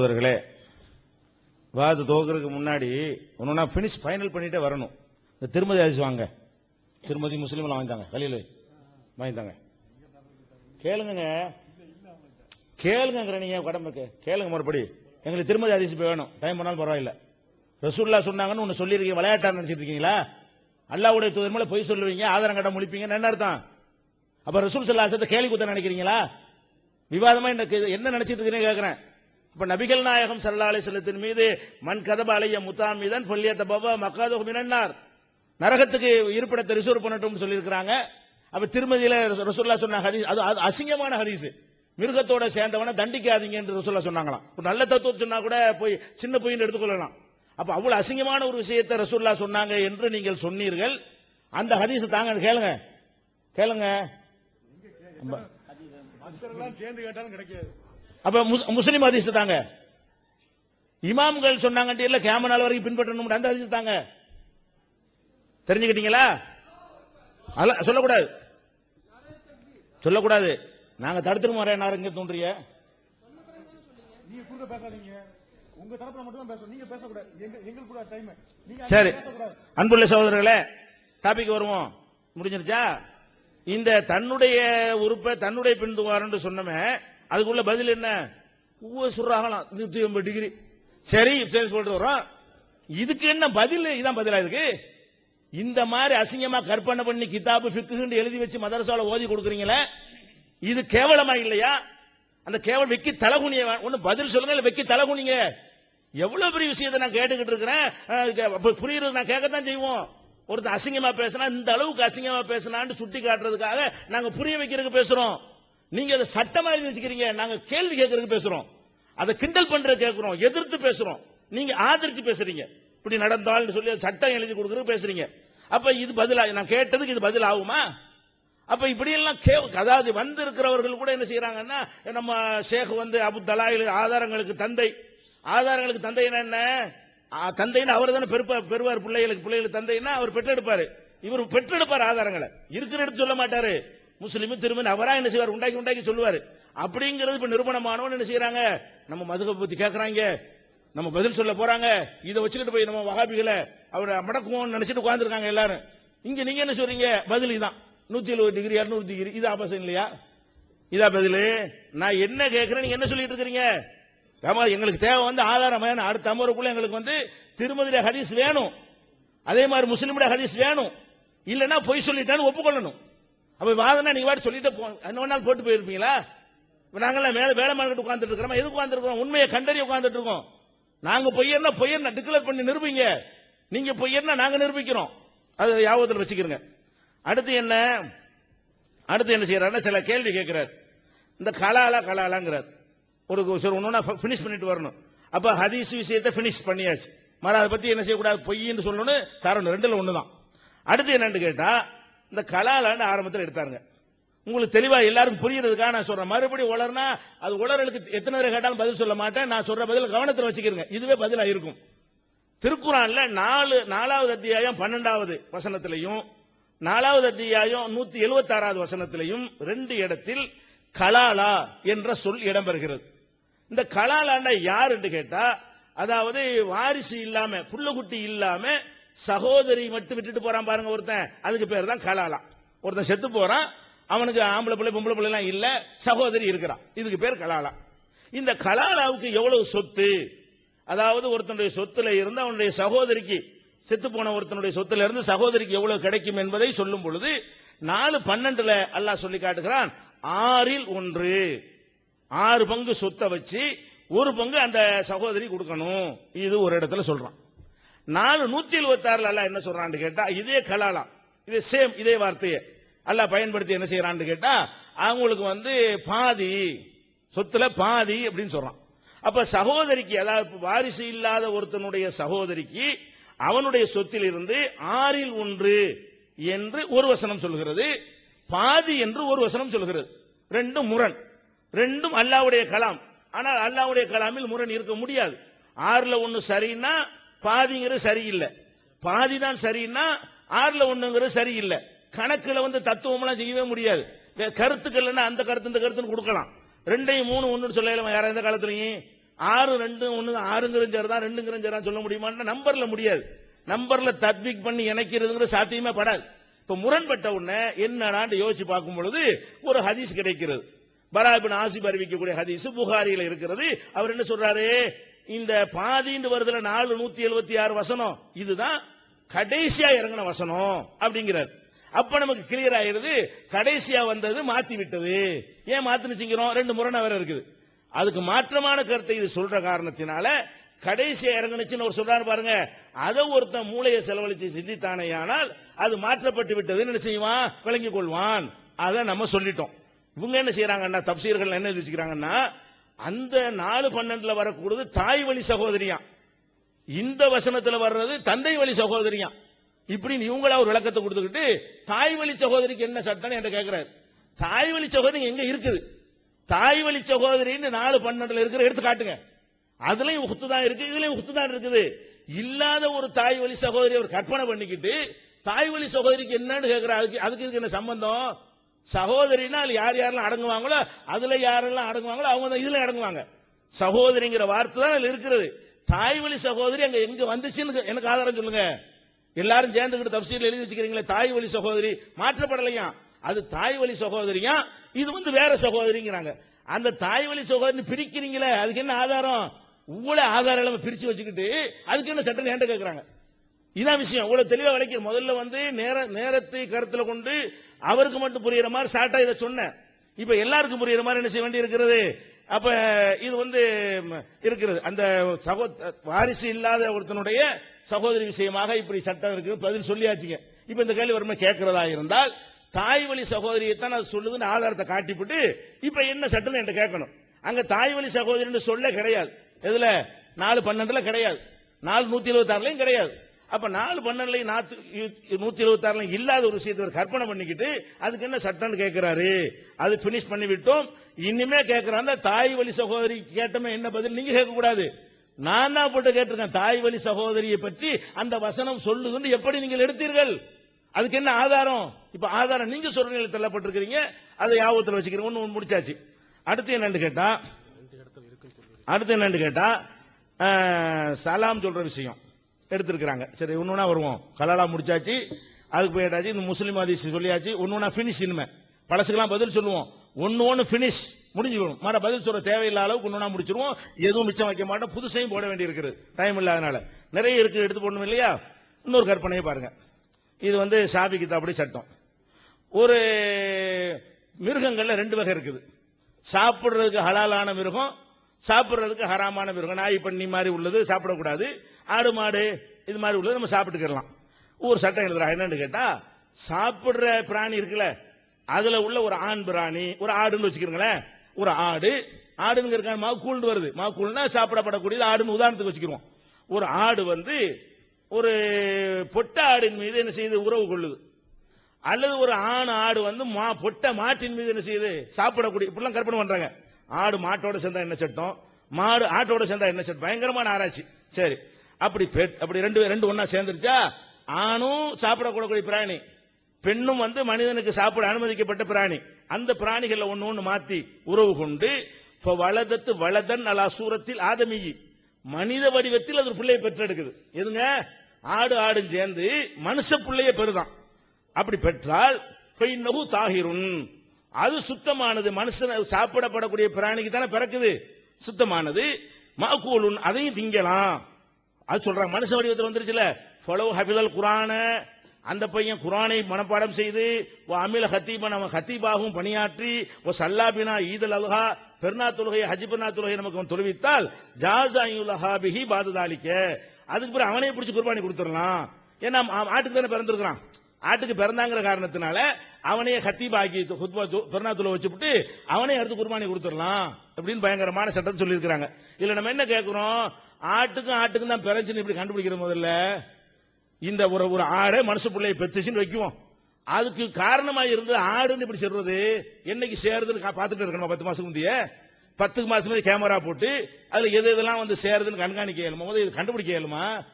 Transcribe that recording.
சகோதரர்களே வாது துவக்கிறதுக்கு முன்னாடி ஒன்னா பினிஷ் ஃபைனல் பண்ணிட்டே வரணும். இந்த திருமதி அரிசி வாங்க. திருமதி முஸ்லீம்லாம் வாங்கிட்டாங்க. கலியில் வாங்கிட்டாங்க. கேளுங்க கேளுங்கிற நீங்க கடமைக்கு கேளுங்க மறுபடி. எங்களுக்கு திருமதி அதிசி வேணும். டைம் பண்ணாலும் பரவாயில்ல. ரசூல்லா சொன்னாங்கன்னு ஒன்று சொல்லியிருக்கீங்க. விளையாட்டா நினைச்சிட்டு இருக்கீங்களா? அல்லாவுடைய தூதர் மேலே பொய் சொல்லுவீங்க. ஆதாரம் கட்ட முடிப்பீங்க என்ன அர்த்தம்? அப்ப ரசூல் சல்லாசத்தை கேள்வி குத்த நினைக்கிறீங்களா? விவாதமா என்ன நினைச்சிட்டு இருக்கீங்க கேட்கிறேன் இப்ப நபிகள் நாயகம் சல்லா அலிஸ்லத்தின் மீது மண் கதப அலைய முத்தாமிதன் சொல்லியத்த பாபா மக்காதோ மினன்னார். நரகத்துக்கு இருப்பிடத்தை ரிசர்வ் பண்ணட்டும் சொல்லியிருக்கிறாங்க. அப்ப திருமதியில ரசூல்லா சொன்ன ஹதீஸ் அது அசிங்கமான ஹதீஸ். மிருகத்தோட சேர்ந்தவனை தண்டிக்காதீங்க என்று ரசூல்லா சொன்னாங்களாம். ஒரு நல்ல தத்துவம் சொன்னா கூட போய் சின்ன பொய்ன்னு எடுத்துக்கொள்ளலாம். அப்ப அவ்வளவு அசிங்கமான ஒரு விஷயத்தை ரசூல்லா சொன்னாங்க என்று நீங்கள் சொன்னீர்கள். அந்த ஹதீஸ் தாங்க கேளுங்க. கேளுங்க. சேர்ந்து கேட்டாலும் கிடைக்காது. அப்ப முஸ்- முஸ்லிம் ஹதீஸ் தாங்க. இமாம்கள் சொன்னாங்க இல்ல கேம நாள் வரைக்கும் பின்பற்றணும் அந்த ஹதீஸ் தாங்க. தெரிஞ்சுக்கிட்டீங்களா? அல்ல சொல்லக்கூடாது. சொல்லக்கூடாது. நாங்க வரேன் நான் இங்க தோன்றிய. நீங்க குறுக்க பேசாதீங்க. உங்க தரப்புல மட்டும் தான் பேசணும். நீங்க பேசக்கூடாது. எங்க எங்களுக்கு கூட டைம் நீங்க சரி. அன்புள்ள சகோதரர்களே டாபிக் வருவோம். முடிஞ்சிருச்சா? இந்த தன்னுடைய உறுப்பை தன்னுடைய பின்துவாரன்னு சொன்னமே அதுக்குள்ள பதில் என்ன? ஒவ்வொரு சுறாகலாம் நூத்தி எண்பது டிகிரி சரி சொல்லிட்டு வரோம் இதுக்கு என்ன பதில்? இதான் பதிலா இருக்கு. இந்த மாதிரி அசிங்கமா கற்பனை பண்ணி கிதாபு ஃபிக்குன்னு எழுதி வச்சு மதரசால ஓதி கொடுக்குறீங்களே இது கேவலமா இல்லையா? அந்த கேவலம் வெக்கி தலகுனிய ஒண்ணு பதில் சொல்லுங்க இல்ல வெக்கி தலகுனிங்க எவ்வளவு பெரிய விஷயத்தை நான் கேட்டுக்கிட்டு இருக்கிறேன். அஹ் புரியுறது நான் கேட்கத்தான் செய்வோம். ஒருத்தன் அசிங்கமா பேசினா இந்த அளவுக்கு அசிங்கமா பேசினான்னு சுட்டி காட்டுறதுக்காக நாங்க புரிய வைக்கிறதுக்கு பேசுறோம். நீங்க அதை சட்டமா எழுதி வச்சுக்கிறீங்க. நாங்க கேள்வி கேட்கறதுக்கு பேசுறோம். அதை கிண்டல் பண்ற கேட்கிறோம். எதிர்த்து பேசுறோம். நீங்க ஆதரிச்சு பேசுறீங்க. இப்படி நடந்தால் சொல்லி சட்டம் எழுதி கொடுக்குறது பேசுறீங்க. அப்ப இது பதிலா நான் கேட்டதுக்கு இது பதில் ஆகுமா? அப்ப இப்படி எல்லாம் கே- அதாவது வந்திருக்கிறவர்கள் கூட என்ன செய்யறாங்கன்னா நம்ம ஷேக் வந்து அபு தலாயில் ஆதாரங்களுக்கு தந்தை. ஆதாரங்களுக்கு தந்தை என்ன ஆ, தந்தைன்னு அவர் தானே பெருப்பா- பெறுவார். பிள்ளைகளுக்கு பிள்ளைகளுக்கு தந்தைன்னா அவர் பெற்றெடுப்பாரு. இவர் பெற்றெடுப்பார் ஆதாரங்களை. இருக்கிற எடுத்து சொல்ல மாட்டாரு. முஸ்லீமும் திரும்ப அவரா என்ன செய்வார்? உண்டாக்கி உண்டாக்கி சொல்லுவார். அப்படிங்கிறது இப்ப நிறுவனமானவன் என்ன செய்யறாங்க நம்ம மதுகை பத்தி கேட்கறாங்க நம்ம பதில் சொல்ல போறாங்க. இதை வச்சுக்கிட்டு போய் நம்ம வகாபிகளை அவரை மடக்குவோம்னு நினைச்சிட்டு உட்காந்துருக்காங்க எல்லாரும். இங்க நீங்க என்ன சொல்றீங்க? பதில் இதான். நூத்தி எழுபது டிகிரி இருநூறு டிகிரி. இது ஆபாசம் இல்லையா? இதா பதில். நான் என்ன கேட்கிறேன் நீங்க என்ன சொல்லிட்டு இருக்கிறீங்க? ஆமா எங்களுக்கு தேவை வந்து ஆதாரம் வேணும். அடுத்த அமர்வுக்குள்ள எங்களுக்கு வந்து திருமதியில ஹதீஸ் வேணும். அதே மாதிரி முஸ்லீமுடைய ஹதீஸ் வேணும். இல்லைன்னா பொய் சொல்லிட்டான்னு ஒப்புக்கொள்ளணும். அப்ப வாதனா நீங்க வாட்டி சொல்லிட்டு போ என்ன வேணாலும் போட்டு போயிருப்பீங்களா? நாங்கெல்லாம் மேல வேலை மார்க்கெட் உட்கார்ந்துட்டு இருக்கிறோம்? எதுக்கு உட்கார்ந்துருக்கோம்? உண்மையை கண்டறி உட்கார்ந்துட்டு இருக்கோம். நாங்க பொய்யர்னா பொய்யர்னா டிக்ளேர் பண்ணி நிரூபிங்க. நீங்க பொய்யர்னா நாங்க நிரூபிக்கிறோம். அது யாபத்தில் வச்சுக்கிறங்க. அடுத்து என்ன? அடுத்து என்ன செய்யறாருன்னா சில கேள்வி கேட்கிறார். இந்த கலாலா கலாலாங்கிறார். ஒரு சரி ஒன்னொன்னா ஃபினிஷ் பண்ணிட்டு வரணும். அப்ப ஹதீஸ் விஷயத்தை ஃபினிஷ் பண்ணியாச்சு. மறு அதை பத்தி என்ன செய்யக்கூடாது? பொய்ன்னு சொல்லணும்னு தரணும். ரெண்டுல ஒண்ணுதான். அடுத்து என்னன்னு கேட்டா இந்த கலாலான்னு ஆரம்பத்தில் எடுத்தாருங்க. உங்களுக்கு தெளிவா எல்லாரும் புரியறதுக்காக நான் சொல்றேன். மறுபடியும் உளர்னா அது உளறலுக்கு எத்தனை தடவை கேட்டாலும் பதில் சொல்ல மாட்டேன். நான் சொல்ற பதில் கவனத்தில் வச்சுக்கிறேங்க இதுவே பதிலா இருக்கும். திருக்குறான்ல நாலு நாலாவது அத்தியாயம் பன்னெண்டாவது வசனத்திலையும் நாலாவது அத்தியாயம் நூத்தி எழுபத்தி ஆறாவது வசனத்திலையும் ரெண்டு இடத்தில் கலாலா என்ற சொல் இடம்பெறுகிறது. இந்த கலாலாண்ட யார் என்று கேட்டா அதாவது வாரிசு இல்லாம புள்ளகுட்டி இல்லாம சகோதரி மட்டும் விட்டுட்டு போறான் பாருங்க ஒருத்தன். அதுக்கு பேர் தான் கலாலாம் ஒருத்தன் செத்து போறான். அவனுக்கு ஆம்பளை பிள்ளை பொம்பளை பிள்ளை எல்லாம் இல்ல. சகோதரி இருக்கிறான். இதுக்கு பேர் கலாலா. இந்த கலாலாவுக்கு எவ்வளவு சொத்து? அதாவது ஒருத்தனுடைய சொத்துல இருந்து அவனுடைய சகோதரிக்கு செத்து போன ஒருத்தனுடைய சொத்துல இருந்து சகோதரிக்கு எவ்வளவு கிடைக்கும் என்பதை சொல்லும் பொழுது நாலு பன்னெண்டுல அல்லாஹ் சொல்லி காட்டுகிறான் ஆறில் ஒன்று. ஆறு பங்கு சொத்தை வச்சு ஒரு பங்கு அந்த சகோதரி கொடுக்கணும். இது ஒரு இடத்துல சொல்றான். நாலு நூத்தி எழுபத்தி ஆறுல அல்ல என்ன சொல்றான்னு கேட்டா இதே கலாலாம் இதே சேம் இதே வார்த்தையை. அல்லாஹ் பயன்படுத்தி என்ன செய்யறான்னு கேட்டா அவங்களுக்கு வந்து பாதி சொத்துல பாதி அப்படின்னு சொல்றான். அப்ப சகோதரிக்கு அதாவது வாரிசு இல்லாத ஒருத்தனுடைய சகோதரிக்கு அவனுடைய சொத்தில் இருந்து ஆறில் ஒன்று என்று ஒரு வசனம் சொல்கிறது பாதி என்று ஒரு வசனம் சொல்கிறது. ரெண்டும் முரண். ரெண்டும் அல்லாவுடைய கலாம். ஆனால் அல்லாவுடைய கலாமில் முரண் இருக்க முடியாது. ஆறுல ஒன்று சரின்னா பாதிங்கிறது சரியில்லை. பாதி தான் சரின்னா ஆறுல ஒண்ணுங்கிறது சரியில்லை. கணக்குல வந்து தத்துவம்லாம் செய்யவே முடியாது. கருத்துக்கள் கருத்துக்கள்னா அந்த கருத்து இந்த கருத்துன்னு கொடுக்கலாம். ரெண்டையும் மூணு ஒன்னு சொல்லலாம் யாரா எந்த காலத்துலயும்? ஆறு ரெண்டு ஒண்ணு ஆறுங்கிறஞ்சர் தான் ரெண்டுங்கிறஞ்சர் தான் சொல்ல முடியுமான்னா நம்பர்ல முடியாது. நம்பர்ல தத்விக் பண்ணி இணைக்கிறதுங்கிற சாத்தியமே படாது. இப்ப முரண்பட்ட உடனே என்னடான்னு யோசிச்சு பார்க்கும் பொழுது ஒரு ஹதீஸ் கிடைக்கிறது. பராபின் ஆசிப் அறிவிக்கக்கூடிய ஹதீஸ் புகாரியில இருக்கிறது. அவர் என்ன சொல்றாரு? இந்த பாதின்னு வருதுல நாலு நூத்தி எழுபத்தி ஆறு வசனம். இதுதான் கடைசியா இறங்கின வசனம் அப்படிங்கிறார். அப்ப நமக்கு கிளியர் ஆயிருது கடைசியா வந்தது மாத்தி விட்டது. ஏன் மாத்தினுச்சுங்கிறோம் ரெண்டு முரணை வேற இருக்குது. அதுக்கு மாற்றமான கருத்தை இது சொல்ற காரணத்தினால கடைசியா இறங்குனுச்சுன்னு ஒரு சொல்றாரு பாருங்க. அதை ஒருத்தன் மூளையை செலவழிச்சு சிந்தித்தானேயானால் அது மாற்றப்பட்டு விட்டதுன்னு என்ன செய்வான்? விளங்கிக் கொள்வான். அதை நம்ம சொல்லிட்டோம். இவங்க என்ன செய்யறாங்கன்னா தப்சீர்கள் என்ன வச்சுக்கிறாங்கன்னா அந்த நாலு பன்னெண்டுல வரக்கூடியது தாய் வழி சகோதரியா? இந்த வசனத்துல வர்றது தந்தை வழி சகோதரியா? இப்படின்னு இவங்களா ஒரு விளக்கத்தை கொடுத்துக்கிட்டு தாய் வழி சகோதரிக்கு என்ன சட்டம் என்று கேட்கிறார் தாய் வழி சகோதரி எங்க இருக்குது. தாய் வழி சகோதரின்னு நாலு பன்னெண்டுல இருக்கிற எடுத்து காட்டுங்க. அதுலயும் உத்து தான் இருக்கு இதுலயும் உத்து தான் இருக்குது. இல்லாத ஒரு தாய் வழி சகோதரி அவர் கற்பனை பண்ணிக்கிட்டு தாய் வழி சகோதரிக்கு என்னன்னு கேட்கிறார் அதுக்கு அதுக்கு இதுக்கு என்ன சம்பந்தம்? சகோதரினால் யார் யாரெல்லாம் அடங்குவாங்களோ அதுல யாரெல்லாம் அடங்குவாங்களோ அவங்க தான் இதுல அடங்குவாங்க. சகோதரிங்கிற வார்த்தை தான் அதுல இருக்கிறது. தாய் வழி சகோதரி அங்க எங்க வந்துச்சுன்னு எனக்கு ஆதாரம் சொல்லுங்க. எல்லாரும் சேர்ந்துக்கிட்டு தப்சீல் எழுதி வச்சுக்கிறீங்களே தாய் வழி சகோதரி. மாற்றப்படலையா? அது தாய் வழி சகோதரியா? இது வந்து வேற சகோதரிங்கிறாங்க. அந்த தாய் வழி சகோதரி பிரிக்கிறீங்களே அதுக்கு என்ன ஆதாரம்? உங்களை ஆதாரம் இல்லாம பிரிச்சு வச்சுக்கிட்டு அதுக்கு என்ன சட்டம் ஏண்ட கேட்கிறாங்க இதான் விஷயம். இவ்வளவு தெளிவா விளக்கிற முதல்ல வந்து நேர நேரத்தை கருத்துல கொண்டு அவருக்கு மட்டும் புரியுற மாதிரி ஷார்ட்டா இதை சொன்னேன் இப்ப எல்லாருக்கும் புரியுற மாதிரி என்ன செய்ய வேண்டி இருக்கிறது? அப்ப இது வந்து இருக்கிறது. அந்த சகோ வாரிசு இல்லாத ஒருத்தனுடைய சகோதரி விஷயமாக இப்படி சட்டம் இருக்கு பதில் சொல்லியாச்சுங்க. இப்ப இந்த கேள்வி வருமா கேட்கிறதா இருந்தால் தாய் வழி சகோதரியை தான் அது சொல்லுதுன்னு ஆதாரத்தை காட்டிவிட்டு இப்ப என்ன சட்டம் என்கிட்ட கேட்கணும். அங்க தாய் வழி சகோதரின்னு சொல்ல கிடையாது. எதுல? நாலு பன்னெண்டுல கிடையாது. நாலு நூத்தி இருபத்தி ஆறுலயும் கிடையாது. அப்ப நாலு பன்னெண்டுலயும் நூத்தி இருபத்தி ஆறுல இல்லாத ஒரு விஷயத்தை ஒரு கற்பனை பண்ணிக்கிட்டு அதுக்கு என்ன சட்டம்னு கேட்கிறாரு அது பினிஷ் பண்ணி விட்டோம் இனிமே கேட்கிறாங்க தாய் வழி சகோதரி கேட்டமே என்ன பதில்? நீங்க கேட்க கூடாது நான் தான் போட்டு கேட்டிருக்கேன் தாய் வழி சகோதரியை பற்றி அந்த வசனம் சொல்லுதுன்னு எப்படி நீங்கள் எடுத்தீர்கள்? அதுக்கு என்ன ஆதாரம்? இப்ப ஆதாரம் நீங்க சொல்றீங்க தள்ளப்பட்டிருக்கிறீங்க. அதை யாபத்தில் வச்சுக்கிறீங்க. ஒன்று முடிச்சாச்சு. அடுத்து என்னன்னு கேட்டா அடுத்து என்னன்னு கேட்டா சலாம் சொல்ற விஷயம். எடுத்திருக்கிறாங்க. சரி ஒண்ணுனா வருவோம். கலாலா முடிச்சாச்சு. அதுக்கு போயிட்டாச்சு. இந்த முஸ்லீம் ஹதீஸ் சொல்லியாச்சு. ஒண்ணுனா பினிஷ் இனிமே. பழசுக்கெல்லாம் பதில் சொல்லுவோம். ஒன்னு ஒன்று பினிஷ் முடிஞ்சுக்கணும். மற பதில் சொல்ற தேவையில்லாத அளவுக்கு ஒண்ணுனா முடிச்சிருவோம். எதுவும் மிச்சம் வைக்க மாட்டோம். புதுசையும் போட வேண்டியிருக்குது. டைம் இல்லாதனால. நிறைய இருக்கு. எடுத்து போடணும் இல்லையா? இன்னொரு கற்பனையை பாருங்க. இது வந்து சாபிக்கு கிதாபடி சட்டம். ஒரு மிருகங்கள்ல ரெண்டு வகை இருக்குது. சாப்பிடுறதுக்கு ஹலாலான மிருகம் சாப்பிடுறதுக்கு ஹராமான மிருகம் நாய் பண்ணி மாதிரி உள்ளது சாப்பிடக்கூடாது. ஆடு மாடு இது மாதிரி உள்ளது நம்ம சாப்பிட்டுக்கலாம் ஒரு சட்டம் எழுதுறா என்னன்னு கேட்டா சாப்பிடுற பிராணி இருக்குல்ல அதுல உள்ள ஒரு ஆண் பிராணி ஒரு ஆடுன்னு வச்சுக்கிறீங்களேன் ஒரு ஆடு ஆடுங்கிற மாவு கூழ்ந்து வருது. மாவு கூழ்னா சாப்பிடப்படக்கூடியது ஆடுன்னு உதாரணத்துக்கு வச்சுக்கிறோம் ஒரு ஆடு வந்து ஒரு பொட்ட ஆடின் மீது என்ன செய்யுது? உறவு கொள்ளுது. அல்லது ஒரு ஆண் ஆடு வந்து மா பொட்ட மாட்டின் மீது என்ன செய்யுது? சாப்பிடக்கூடிய இப்படிலாம் கற்பனை பண்றாங்க. ஆடு மாட்டோட சேர்ந்தா என்ன சட்டம்? மாடு ஆட்டோட சேர்ந்தா என்ன சட்டம்? பயங்கரமான ஆராய்ச்சி. சரி. அப்படி பெட் அப்படி ரெண்டு ரெண்டு ஒன்னா சேர்ந்துருச்சா? ஆணும் சாப்பிடக்கூடக்கூடிய பிராணி. பெண்ணும் வந்து மனிதனுக்கு சாப்பிட அனுமதிக்கப்பட்ட பிராணி. அந்த பிராணிகளை ஒன்று ஒன்று மாத்தி உறவு கொண்டு வலதத்து வலதன் அலா சூரத்தில் ஆதமியி மனித வடிவத்தில் அது பிள்ளையை பெற்றெடுக்குது. எதுங்க? ஆடு ஆடும் சேர்ந்து மனுஷ பிள்ளைய பெறுதான் அப்படி பெற்றால் பெய்னகு தாகிருன் அது சுத்தமானது. மனுஷன் சாப்பிடப்படக்கூடிய பிராணிக்கு தானே பிறக்குது. சுத்தமானது. மாக்கூலுன் அதையும் திங்கலாம். அது சொல்றாங்க. மனுஷ வடிவத்தில் வந்துருச்சுல. ஃபலோ ஹபிதல் குரான. அந்த பையன் குரானை மனப்பாடம் செய்து ஓ அமில ஹத்தீபன் அவன் ஹத்தீபாகவும் பணியாற்றி ஓ சல்லாபினா ஈதல் அல்ஹா பெருநா தொழுகை ஹஜ் பெருநா தொழுகை நமக்கு அவன் தொழுவித்தால் ஜாசாயுலஹாபிஹி பிஹி அதுக்கு பிறகு அவனே பிடிச்சி குர்பானி கொடுத்துடலாம். ஏன்னா ஆட்டுக்கு தானே பிறந்திருக்கிறான். ஆட்டுக்கு பிறந்தாங்கிற காரணத்தினால அவனையே ஹத்தீபாக்கி பெருநாத்துல வச்சுவிட்டு அவனே எடுத்து குர்பானி கொடுத்துடலாம் அப்படின்னு பயங்கரமான சட்டம் சொல்லியிருக்கிறாங்க. இல்ல நம்ம என்ன கேட்கிறோம் ஆட்டுக்கும் ஆட்டுக்கும் தான் பிறச்சுன்னு இப்படி கண்டுபிடிக்கிற முதல்ல. இந்த ஒரு ஒரு ஆடை மனுஷ பிள்ளையை பெத்துச்சுன்னு வைக்குவோம். அதுக்கு காரணமா இருந்து ஆடுன்னு இப்படி சொல்றது என்னைக்கு சேருதுன்னு கா- பார்த்துட்டு இருக்கணும் பத்து மாசம் முந்தைய? பத்து மாசம் கேமரா போட்டு அதுல எது எதெல்லாம் வந்து சேருதுன்னு கண்காணிக்க இயலுமா? முதல்ல இது கண்டுபிடிக்க இயலுமா?